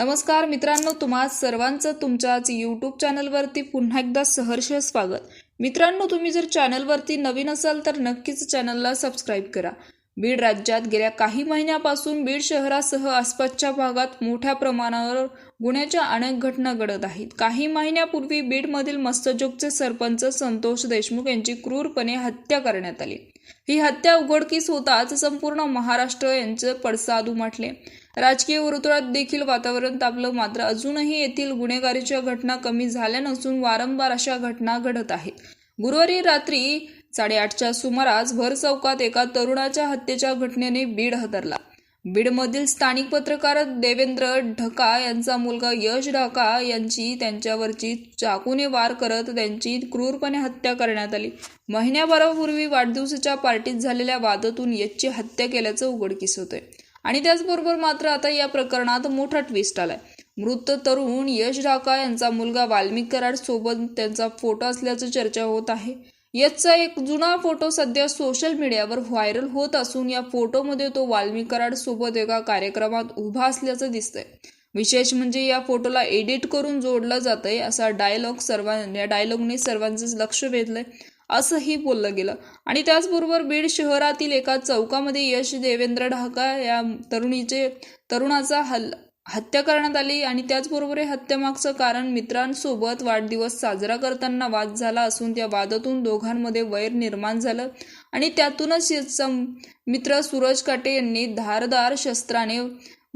नमस्कार मित्रांनो तुम्हा सर्वांचं तुमच्याच यूट्यूब चॅनलवरती पुन्हा एकदा सहर्ष स्वागत. मित्रांनो तुम्ही जर चॅनलवरती नवीन असाल तर नक्कीच चॅनलला सबस्क्राईब करा. बीड राज्यात गेल्या काही महिन्यापासून बीड शहरासह आसपासच्या भागात मोठ्या प्रमाणावर गुन्ह्याच्या अनेक घटना घडत आहेत. काही महिन्यापूर्वी बीडमधील मस्तजोगचे सरपंच संतोष देशमुख यांची क्रूरपणे हत्या करण्यात आली. ही हत्या उघडकीस होताच संपूर्ण महाराष्ट्र यांचे पडसाद उमटले. राजकीय वर्तुळात देखील वातावरण तापलं मात्र अजूनही येथील गुन्हेगारीच्या घटना कमी झाल्या नसून वारंवार अशा घटना घडत आहेत. गुरुवारी रात्री साडेआठच्या सुमारास भर चौकात एका तरुणाच्या हत्येच्या घटनेने बीड हादरला. बीडमधील स्थानिक पत्रकार देवेंद्र ढका यांचा मुलगा यश ढका यांची त्यांच्यावरची चाकूने वार करत त्यांची क्रूरपणे हत्या करण्यात आली. महिन्याभरापूर्वी वाढदिवसाच्या पार्टीत झालेल्या वादातून यशची हत्या केल्याचं उघडकीस होतंय. आणि त्याचबरोबर मात्र आता या प्रकरणात मोठा ट्विस्ट आलाय. मृत तरुण यश ढाका यांचा मुलगा वाल्मिक कराड सोबत त्यांचा फोटो असल्याचं चर्चा होत आहे. याचा एक जुना फोटो सध्या सोशल मीडियावर व्हायरल होत असून या फोटोमध्ये तो वाल्मिक कराड सोबत एका कार्यक्रमात उभा असल्याचं दिसतंय. विशेष म्हणजे या फोटोला एडिट करून जोडलं जातंय असा डायलॉग सर्वां या डायलॉगने सर्वांचंच लक्ष वेधलंय. असंही बोललं गेलं. आणि त्याचबरोबर बीड शहरातील एका चौकामध्ये यश देवेंद्र ढाका या तरुणीचे तरुणाचा हल हत्या करण्यात आली आणि त्याचबरोबर हे हत्येमागचं कारण मित्रांसोबत वाढदिवस साजरा करताना वाद झाला असून त्या वादातून दोघांमध्ये वैर निर्माण झालं. आणि त्यातूनच मित्र सूरज काटे यांनी धारदार शस्त्राने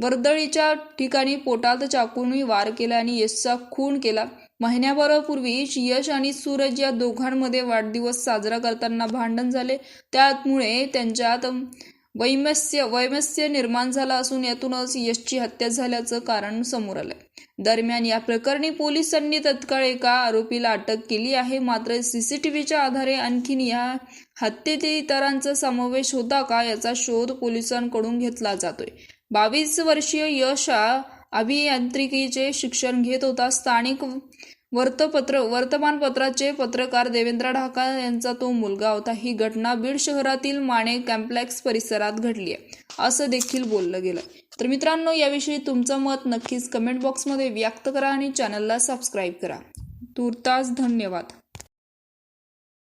वर्दळीच्या ठिकाणी पोटात चाकूनही वार केला आणि यशचा खून केला. महिन्याभरापूर्वी यश आणि सूरज या दोघांमध्ये वाढदिवस साजरा करताना भांडण झाले. त्यामुळे त्यांच्यात वैमस्य वैमस्य निर्माण झाला असून यातूनच यशची हत्या झाल्याचं कारण समोर आलंय. दरम्यान या प्रकरणी पोलिसांनी तत्काळ एका आरोपीला अटक केली आहे. मात्र सीसीटीव्हीच्या आधारे आणखीन या हत्येत इतरांचा समावेश होता का याचा शोध पोलिसांकडून घेतला जातोय. बावीस वर्षीय यश हा अभियांत्रिकीचे शिक्षण घेत होता स्थानिक वर्तपत्र वर्तमानपत्राचे पत्रकार देवेंद्र ढाका यांचा तो मुलगा होता. ही घटना बीड शहरातील माणे कॅम्प्लेक्स परिसरात घडली आहे असं देखील बोललं गेलं. तर मित्रांनो याविषयी तुमचं मत नक्कीच कमेंट बॉक्समध्ये व्यक्त करा आणि चॅनलला सबस्क्राईब करा. तुर्तास धन्यवाद.